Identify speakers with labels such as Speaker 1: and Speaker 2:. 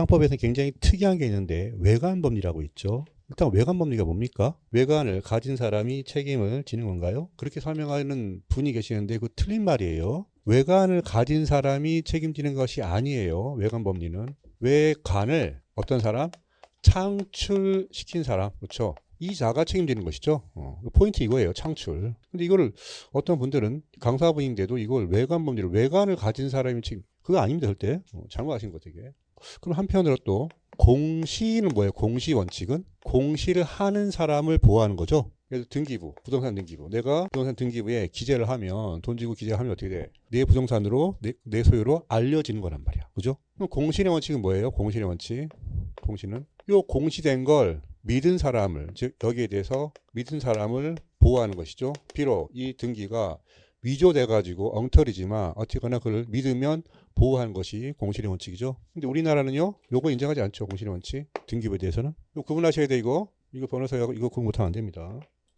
Speaker 1: 상법에서 굉장히 특이한 게 있는데 외관법리라고 있죠. 일단 외관법리가 뭡니까? 외관을 가진 사람이 책임을 지는 건가요? 그렇게 설명하는 분이 계시는데 그 틀린 말이에요. 외관을 가진 사람이 책임지는 것이 아니에요. 외관법리는 외관을 어떤 사람 창출시킨 사람 그렇죠. 이 자가 책임지는 것이죠. 어, 포인트 이거예요. 창출. 근데 이거를 어떤 분들은 강사분인데도 이걸 외관법리를 외관을 가진 사람이 책임 그거 아닙니다. 절대 어, 잘못 아신 거 되게. 그럼 한편으로 또 공시는 뭐예요? 공시 원칙은 공시를 하는 사람을 보호하는 거죠. 그래서 등기부, 부동산 등기부. 내가 부동산 등기부에 기재를 하면 돈 주고 기재하면 어떻게 돼? 내 부동산으로 내, 내 소유로 알려지는 거란 말이야. 그죠? 그럼 공시의 원칙은 뭐예요? 공시의 원칙. 공시는 요 공시된 걸 믿은 사람을 즉 여기에 대해서 믿은 사람을 보호하는 것이죠. 비록 이 등기가 위조돼 가지고 엉터리지만 어쨌거나 그를 믿으면 보호하는 것이 공실의 원칙이죠. 근데 우리나라는요, 요거 인정하지 않죠. 공실의 원칙 등기부에 대해서는. 이거 구분하셔야 돼 이거. 이거 변호사하고 이거 구분 못하면 안 됩니다.